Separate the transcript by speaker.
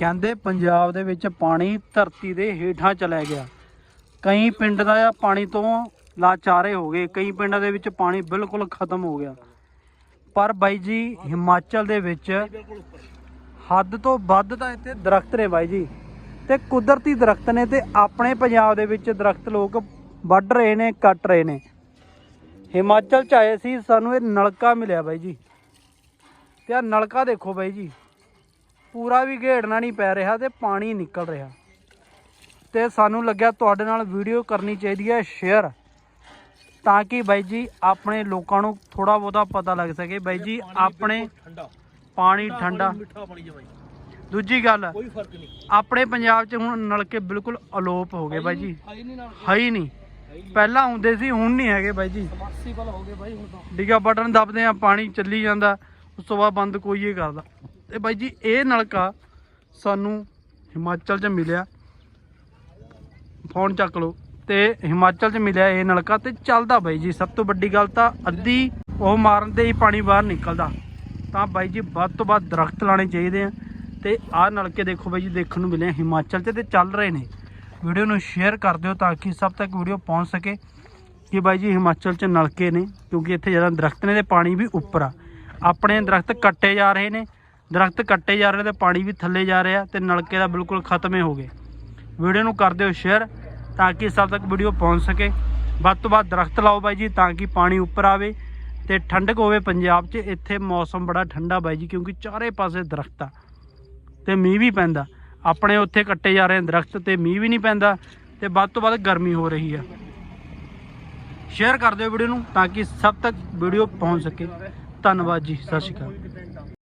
Speaker 1: ਕਹਿੰਦੇ ਪੰਜਾਬ ਦੇ ਵਿੱਚ ਪਾਣੀ ਧਰਤੀ ਦੇ ਹੇਠਾਂ ਚਲਾ ਗਿਆ। ਕਈ ਪਿੰਡ ਦਾ ਪਾਣੀ ਤੋਂ ਲਾਚਾਰੇ ਹੋ ਗਏ, ਕਈ ਪਿੰਡਾਂ ਦੇ ਵਿੱਚ ਪਾਣੀ ਬਿਲਕੁਲ ਖਤਮ ਹੋ ਗਿਆ। ਪਰ ਬਾਈ ਜੀ, ਹਿਮਾਚਲ ਦੇ ਵਿੱਚ ਹੱਦ ਤੋਂ ਵੱਧ ਤਾਂ ਇੱਥੇ ਦਰਖਤ ਨੇ ਬਾਈ ਜੀ। ਤੇ ਕੁਦਰਤੀ ਦਰਖਤ ਨੇ ਤੇ ਆਪਣੇ ਪੰਜਾਬ ਦੇ ਵਿੱਚ ਦਰਖਤ ਲੋਕ ਵੱਢ ਰਹੇ ਨੇ, ਕੱਟ ਰਹੇ ਨੇ। ਹਿਮਾਚਲ ਚ ਆਏ ਸੀ, ਸਾਨੂੰ ਇਹ ਨਲਕਾ ਮਿਲਿਆ ਬਾਈ ਜੀ। ਤੇ ਆ ਨਲਕਾ ਦੇਖੋ ਬਾਈ ਜੀ। ਪੂਰਾ ਵੀ ਘੇੜਨਾ ਨਹੀਂ ਪੈ ਰਿਹਾ ਤੇ ਪਾਣੀ ਨਿਕਲ ਰਿਹਾ। ਤੇ ਸਾਨੂੰ ਲੱਗਿਆ ਤੁਹਾਡੇ ਨਾਲ ਵੀਡੀਓ ਕਰਨੀ ਚਾਹੀਦੀ ਹੈ ਸ਼ੇਅਰ ਤਾਂ ਕਿ ਬਾਈ ਜੀ ਆਪਣੇ ਲੋਕਾਂ ਨੂੰ ਥੋੜਾ ਬਹੁਤਾ ਪਤਾ ਲੱਗ ਸਕੇ। ਬਾਈ ਜੀ ਆਪਣੇ ਪਾਣੀ ਠੰਡਾ। ਦੂਜੀ ਗੱਲ
Speaker 2: ਕੋਈ ਫ਼ਰਕ ਨਹੀਂ।
Speaker 1: ਆਪਣੇ ਪੰਜਾਬ 'ਚ ਹੁਣ ਨਲਕੇ ਬਿਲਕੁਲ ਅਲੋਪ ਹੋ ਗਏ ਬਾਈ ਜੀ। ਹੈ ਹੀ ਨਹੀਂ ਪਹਿਲਾਂ ਹੁੰਦੇ ਸੀ ਹੁਣ ਨਹੀਂ ਹੈਗੇ ਬਾਈ ਜੀ।
Speaker 2: ਸਮਰਸੀਬਲ ਹੋ ਗਏ ਬਾਈ ਹੁਣ ਤਾਂ।
Speaker 1: ਡਿਗਾ ਬਟਨ ਦਬਦੇ ਆ ਪਾਣੀ ਚੱਲੀ ਜਾਂਦਾ। ਉਸ ਤੋਂ ਬਾਅਦ ਬੰਦ ਕੋਈ ਇਹ ਕਰਦਾ। ਤੇ ਬਾਈ ਜੀ, ਇਹ ਨਲਕਾ ਸਾਨੂੰ ਹਿਮਾਚਲ 'ਚ ਮਿਲਿਆ। ਫੋਨ ਚੱਕ ਲਓ। ਤੇ ਹਿਮਾਚਲ 'ਚ ਮਿਲਿਆ ਇਹ ਨਲਕਾ ਤੇ ਚੱਲਦਾ ਬਾਈ ਜੀ। ਸਭ ਤੋਂ ਵੱਡੀ ਗੱਲ ਤਾਂ ਅੱਧੀ ਉਹ ਮਾਰਨ ਤੇ ਹੀ ਪਾਣੀ ਬਾਹਰ ਨਿਕਲਦਾ। ਤਾਂ ਬਾਈ ਜੀ, ਵੱਧ ਤੋਂ ਵੱਧ ਦਰਖਤ ਲਾਣੇ ਚਾਹੀਦੇ ਆ। ਤੇ ਆਹ ਨਲਕੇ ਦੇਖੋ ਬਾਈ ਜੀ, ਦੇਖਣ ਨੂੰ ਮਿਲੇ ਹਿਮਾਚਲ 'ਚ ਤੇ ਚੱਲ ਰਹੇ ਨੇ। ਵੀਡੀਓ ਨੂੰ ਸ਼ੇਅਰ ਕਰ ਦਿਓ ਤਾਂ ਕਿ ਸਭ ਤੱਕ ਵੀਡੀਓ ਪਹੁੰਚ ਸਕੇ ਕਿ ਬਾਈ ਜੀ, ਹਿਮਾਚਲ 'ਚ ਨਲਕੇ ਨੇ, ਕਿਉਂਕਿ ਇੱਥੇ ਜ਼ਿਆਦਾ ਦਰਖਤ ਨੇ ਤੇ ਪਾਣੀ ਵੀ ਉੱਪਰ ਆ। ਆਪਣੇ ਦਰਖਤ ਕੱਟੇ ਜਾ ਰਹੇ ਨੇ। ਦਰਖਤ ਕੱਟੇ ਜਾ ਰਹੇ ਤੇ ਪਾਣੀ ਵੀ ਥੱਲੇ ਜਾ ਰਿਹਾ ਤੇ ਨਲਕੇ ਦਾ ਬਿਲਕੁਲ ਖਤਮ ਹੀ ਹੋ ਗਏ। ਵੀਡੀਓ ਨੂੰ ਕਰ ਦਿਓ ਸ਼ੇਅਰ ਤਾਂ ਕਿ ਸਭ ਤੱਕ ਵੀਡੀਓ ਪਹੁੰਚ ਸਕੇ। ਵੱਧ ਤੋਂ ਵੱਧ ਦਰਖਤ ਲਾਓ ਬਾਈ ਜੀ ਤਾਂ ਕਿ ਪਾਣੀ ਉੱਪਰ ਆਵੇ ਤੇ ਠੰਡਕ ਹੋਵੇ ਪੰਜਾਬ 'ਚ। ਇੱਥੇ ਮੌਸਮ ਬੜਾ ਠੰਡਾ ਬਾਈ ਜੀ ਕਿਉਂਕਿ ਚਾਰੇ ਪਾਸੇ ਦਰਖਤ ਆ ਤੇ ਮੀਂਹ ਵੀ ਪੈਂਦਾ। ਆਪਣੇ ਉੱਥੇ ਕੱਟੇ ਜਾ ਰਹੇ ਦਰਖਤ ਤੇ ਮੀਂਹ ਵੀ ਨਹੀਂ ਪੈਂਦਾ ਤੇ ਵੱਧ ਤੋਂ ਵੱਧ ਗਰਮੀ ਹੋ ਰਹੀ ਆ। ਸ਼ੇਅਰ ਕਰ ਦਿਓ ਵੀਡੀਓ ਨੂੰ ਤਾਂ ਕਿ ਸਭ ਤੱਕ ਵੀਡੀਓ ਪਹੁੰਚ ਸਕੇ। ਧੰਨਵਾਦ ਜੀ, ਸਤਿ ਸ਼੍ਰੀ ਅਕਾਲ।